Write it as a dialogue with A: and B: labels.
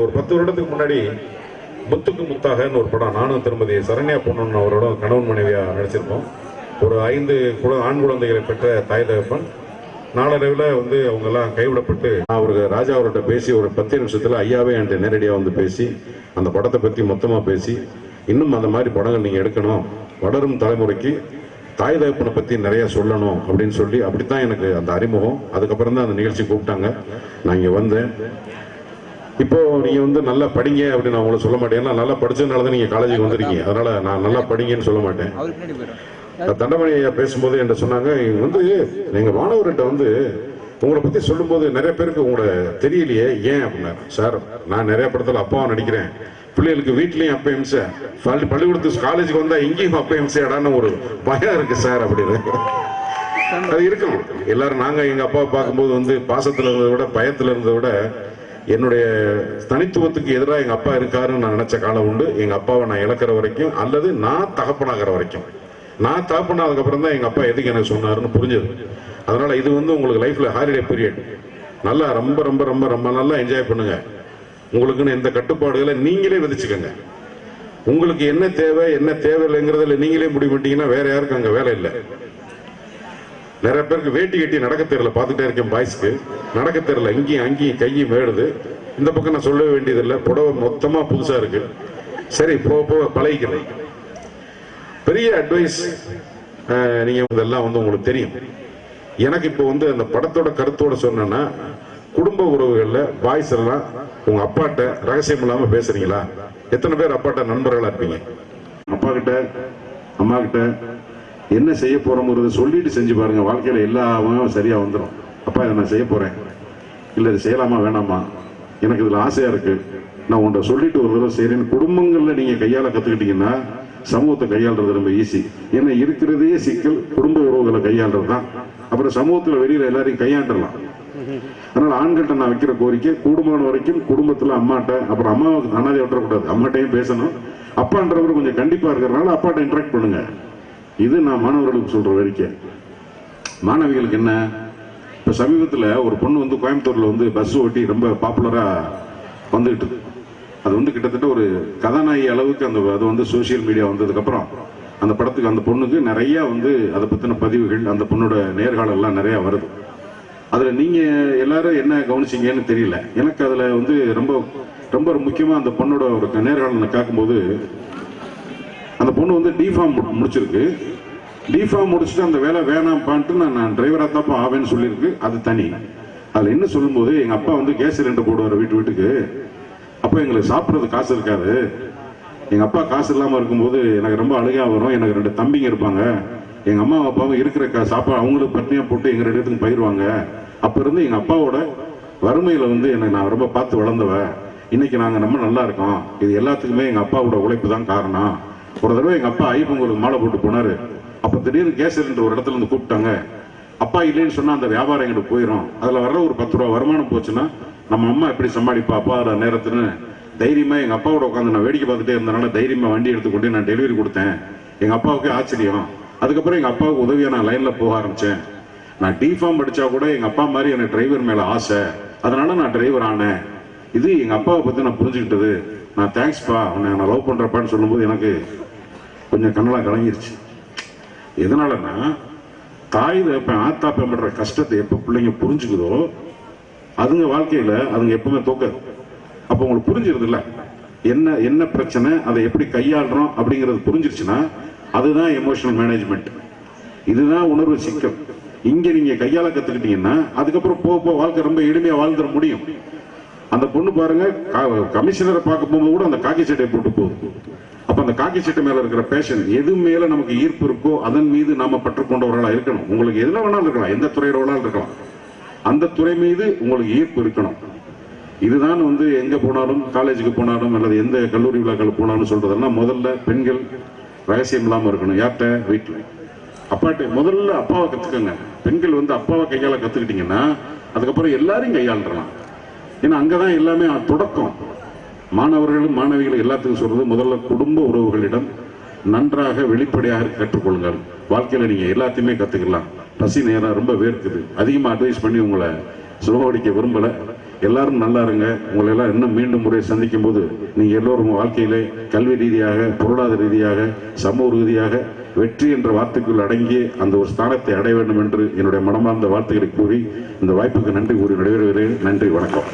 A: ஒரு பத்து வருடத்துக்கு முன்னாடி முத்துக்கு முத்தாகன்னு ஒரு படம். நானும் திருமதி சரண்யா பொண்ணு அவரோட கணவன் மனைவியாக நடிச்சிருப்போம். ஒரு ஐந்து குழ ஆண் குழந்தைகளை பெற்ற தாய் தகப்பன். நாளடைவில் வந்து அவங்க எல்லாம் கைவிடப்பட்டு நான் ஒரு ராஜா அவர்கிட்ட பேசி ஒரு பத்து நிமிஷத்தில் ஐயாவே என்கிட்ட நேரடியாக வந்து பேசி அந்த படத்தை பற்றி மொத்தமாக பேசி இன்னும் அந்த மாதிரி படங்கள் நீங்கள் எடுக்கணும். வளரும் தலைமுறைக்கு தாய் தகப்பனை பற்றி நிறையா சொல்லணும் அப்படின்னு சொல்லி அப்படித்தான் எனக்கு அந்த அறிமுகம். அதுக்கப்புறம் தான் அந்த நிகழ்ச்சி கூப்பிட்டாங்க. நான் இங்கே வந்தேன். இப்போ நீங்க வந்து நல்லா படிங்க அப்படின்னு நான் உங்களை சொல்ல மாட்டேன். ஏன்னா நல்லா படிச்சதுனால தான் நீங்க காலேஜுக்கு வந்திருக்கீங்க. அதனால நான் நல்லா படிங்கன்னு சொல்ல மாட்டேன். தண்டமணி ஐயா பேசும்போது என்கிட்ட சொன்னாங்க வந்து எங்க மாணவர்கிட்ட வந்து உங்களை பத்தி சொல்லும்போது நிறைய பேருக்கு உங்களை தெரியலையே ஏன்? அப்படின்னாரு. சார் நான் நிறைய படத்துல அப்பாவை நடிக்கிறேன். பிள்ளைகளுக்கு வீட்லயும் அப்ப இம்சை பள்ளி பள்ளிக்கூடத்து காலேஜுக்கு வந்தா இங்கேயும் அப்ப இம்சையாடான்னு ஒரு பயம் இருக்கு சார் அப்படின்னு. அது இருக்கும் எல்லாரும் நாங்க எங்க அப்பாவை பார்க்கும்போது வந்து பாசத்துல இருந்ததை விட பயத்துல இருந்ததை விட என்னுடைய தனித்துவத்துக்கு எதிராக எங்கள் அப்பா இருக்காருன்னு நான் நினச்ச காலம் உண்டு. எங்கள் அப்பாவை நான் இழக்கிற வரைக்கும் அல்லது நான் தகப்பனாகிற வரைக்கும். நான் தகப்பனாதுக்கப்புறம் தான் எங்கள் அப்பா எதுக்கு எனக்கு சொன்னாருன்னு புரிஞ்சது. அதனால் இது வந்து உங்களுக்கு லைஃப்பில் ஹாலிடே பீரியட் நல்லா ரொம்ப ரொம்ப ரொம்ப ரொம்ப நல்லா என்ஜாய் பண்ணுங்க. உங்களுக்குன்னு எந்த கட்டுப்பாடுகளை நீங்களே விதிச்சுக்கோங்க. உங்களுக்கு என்ன தேவை என்ன தேவையில்லைங்கிறதுல நீங்களே முடிவு பண்ணிட்டீங்கன்னா வேற யாருக்கும் அங்கே வேலை இல்லை. நிறைய பேருக்கு வேட்டி கட்டி நடக்க தெரியல பார்த்துட்டே இருக்கேன் பாய்ஸ்க்கு நடக்க தெரியல இங்கேயும் அங்கேயும் கையும் மேடுது. இந்த பக்கம் நான் சொல்ல வேண்டியதில்லை புடவை மொத்தமாக புதுசாக இருக்கு. சரி போக போக பழகிக்கிறேன். பெரிய அட்வைஸ் நீங்கள் இதெல்லாம் வந்து உங்களுக்கு தெரியும். எனக்கு இப்போ வந்து அந்த படத்தோட கருத்தோட சொன்னேன்னா குடும்ப உறவுகளில் பாய்ஸ் எல்லாம் உங்கள் அப்பாட்ட ரகசியம் இல்லாமல் பேசுறீங்களா? எத்தனை பேர் அப்பாட்ட நண்பர்களா இருப்பீங்க? அப்பா கிட்ட அம்மா கிட்ட என்ன செய்ய போறோங்கிறத சொல்லிட்டு செஞ்சு பாருங்க. வாழ்க்கையில எல்லாமே சரியா வந்துடும் அப்பா இதை நான் செய்ய போறேன். இல்ல இது செய்யலாமா வேணாமா? எனக்கு இதுல ஆசையா இருக்கு. நான் உன்கிட்ட சொல்லிட்டு ஒரு தடவை செய்றேன் குடும்பங்கள்ல நீங்க கையாள கத்துக்கிட்டீங்கன்னா சமூகத்தை கையாளுறது ரொம்ப ஈஸி ஏன்னா இருக்கிறதே சிக்கல் குடும்ப உறவுகளை கையாளுறது தான். அப்புறம் சமூகத்துல வெளியில எல்லாரையும் கையாண்டலாம் அதனால ஆண்கள்ட்ட நான் வைக்கிற கோரிக்கை கூடுமான வரைக்கும் குடும்பத்துல அம்மாட்ட அப்புறம் அம்மாவுக்கு அனாதை விட்டுறக்கூடாது. அம்மாட்டையும் பேசணும். அப்பான்றவர் கொஞ்சம் கண்டிப்பா இருக்கிறதுனால அப்பாட்ட இன்ட்ராக்ட் பண்ணுங்க. இது நான் மாணவர்களுக்கு சொல்ற வேடிக்கை. மாணவிகளுக்கு என்ன? இப்ப சமீபத்தில் ஒரு பொண்ணு வந்து கோயம்புத்தூர்ல வந்து பஸ் ஓட்டி ரொம்ப பாப்புலரா வந்துகிட்டு அது வந்து கிட்டத்தட்ட ஒரு கதாநாயகி அளவுக்கு அந்த அது வந்து சோஷியல் மீடியா வந்ததுக்கு அப்புறம் அந்த படத்துக்கு அந்த பொண்ணுக்கு நிறைய வந்து அதை பத்தின பதிவுகள் அந்த பொண்ணோட நேர்காணல் எல்லாம் நிறைய வருது. அதுல நீங்க எல்லாரும் என்ன கவனிச்சீங்கன்னு தெரியல. எனக்கு அதுல வந்து ரொம்ப ரொம்ப முக்கியமா அந்த பொண்ணோட ஒரு நேர்காணலை கேட்கும்போது அந்த பொண்ணு வந்து டிஃபார்ம் முடிச்சிருக்கு. டிஃபார்ம் முடிச்சுட்டு அந்த வேலை வேணாம்ப்பான்ட்டு நான் நான் தான் தான்ப்பா ஆவேன்னு சொல்லியிருக்கு. அது தனி. அதில் என்ன சொல்லும்போது எங்கள் அப்பா வந்து கேஸ் சிலிண்டர் போடுவார் வீட்டு வீட்டுக்கு. அப்போ எங்களுக்கு சாப்பிட்றது காசு இருக்காது. எங்கள் அப்பா காசு இல்லாமல் இருக்கும்போது எனக்கு ரொம்ப அழுகாக வரும். எனக்கு ரெண்டு தம்பிங்க இருப்பாங்க. எங்கள் அம்மா அப்பாவும் இருக்கிற கா சாப்பாடு அவங்களுக்கு பட்னியா போட்டு எங்கள் ரெண்டு இடத்துக்கு பயிர்வாங்க. அப்போ இருந்து எங்கள் அப்பாவோட வறுமையில் வந்து என்னை நான் ரொம்ப பார்த்து வளர்ந்தவ. இன்னைக்கு நாங்கள் ரொம்ப நல்லா இருக்கோம். இது எல்லாத்துக்குமே எங்கள் அப்பாவோட உழைப்பு தான் காரணம். ஒரு தடவை எங்கள் அப்பா ஐப்பங்களுக்கு மாலை போட்டு போனார். அப்போ திடீர்னு கேஸ் சிலிண்டர் ஒரு இடத்துல இருந்து கூப்பிட்டாங்க. அப்பா இல்லைன்னு சொன்னால் அந்த வியாபாரம் எங்கிட்ட போயிடும் அதில் வர்ற ஒரு பத்து ரூபா வருமானம் போச்சுன்னா நம்ம அம்மா எப்படி சமாளிப்பா அப்பா நேரத்துன்னு தைரியமாக எங்கள் அப்பாவோட உட்காந்து நான் வேடிக்கை பார்த்துட்டே இருந்தனால தைரியமாக வண்டி எடுத்துக்கொண்டு நான் டெலிவரி கொடுத்தேன். எங்கள் அப்பாவுக்கு ஆச்சரியம். அதுக்கப்புறம் எங்கள் அப்பாவுக்கு உதவியாக நான் லைனில் போக ஆரம்பித்தேன் நான் டிஃபார்ம் படித்தா கூட எங்கள் அப்பா மாதிரி எனக்கு டிரைவர் மேலே ஆசை. அதனால நான் டிரைவர் ஆனேன். இது எங்கள் அப்பாவை பற்றி நான் புரிஞ்சுக்கிட்டது. நான் தேங்க்ஸ்ப்பா உன்னை நான் லவ் பண்ணுறப்பான்னு சொல்லும்போது எனக்கு கொஞ்சம் கண்ணெல்லாம் கலங்கிருச்சு. எதனாலன்னா தாய் தகப்பன் ஆத்தா பண்ணுற கஷ்டத்தை எப்போ பிள்ளைங்க புரிஞ்சுக்குதோ அதுங்க வாழ்க்கையில் அதுங்க எப்பவுமே தோக்காது. அப்போ உங்களுக்கு புரிஞ்சிருது இல்லை என்ன என்ன பிரச்சனை அதை எப்படி கையாளுறோம் அப்படிங்கிறது புரிஞ்சிருச்சுன்னா அதுதான் எமோஷனல் மேனேஜ்மெண்ட் இதுதான் உணர்வு சிக்கல். இங்கே நீங்கள் கையாள கற்றுக்கிட்டீங்கன்னா அதுக்கப்புறம் போக போக வாழ்க்கை ரொம்ப எளிமையாக வாழ்ந்துட முடியும். அந்த பொண்ணு பாருங்க க- கமிஷனரை பார்க்க போகும்போது கூட அந்த காக்கி சட்டையை போட்டு போகுது. அப்ப அந்த காக்கி சீட்டு மேல இருக்கிற பேஷன் எது மேல நமக்கு ஈர்ப்பு இருக்கோ அதன் மீது நாம பற்று கொண்டவர்களா இருக்கணும். உங்களுக்கு எதுல வேணாலும் இருக்கலாம். எந்த துறையில வேணாலும் இருக்கலாம். அந்த துறை மீது உங்களுக்கு ஈர்ப்பு இருக்கணும். இதுதான் வந்து எங்க போனாலும் காலேஜுக்கு போனாலும் அல்லது எந்த கல்லூரி விழாக்கள் போனாலும் சொல்றதெல்லாம் முதல்ல பெண்கள் ரகசியம் இல்லாம இருக்கணும். யார்கிட்ட? வீட்டுல அப்பாட்ட முதல்ல அப்பாவை கத்துக்கங்க. பெண்கள் வந்து அப்பாவை கையால கத்துக்கிட்டீங்கன்னா அதுக்கப்புறம் எல்லாரையும் கையாளுறலாம். ஏன்னா அங்கதான் எல்லாமே தொடக்கம். மாணவர்களும் மாணவிகளும் எல்லாத்துக்கும் சொல்றது முதல்ல குடும்ப உறவுகளிடம் நன்றாக வெளிப்படையாக கற்றுக்கொள்ளுங்கள். வாழ்க்கையில நீங்க எல்லாத்தையுமே கத்துக்கலாம். பசி நேரம் ரொம்ப வேர்க்குது. அதிகமா அட்வைஸ் பண்ணி உங்களை சுகமடிக்க விரும்பல. எல்லாரும் நல்லா இருங்க. உங்களை எல்லாம் இன்னும் மீண்டும் முறை சந்திக்கும் போது நீங்க எல்லோரும் வாழ்க்கையிலே கல்வி ரீதியாக பொருளாதார ரீதியாக சமூக ரீதியாக வெற்றி என்ற வார்த்தைக்குள் அடங்கி அந்த ஒரு ஸ்தானத்தை அடைய வேண்டும் என்று என்னுடைய மனமார்ந்த வாழ்த்துக்களை கூறி இந்த வாய்ப்புக்கு நன்றி கூறி நடைபெறுகிறேன் நன்றி வணக்கம்.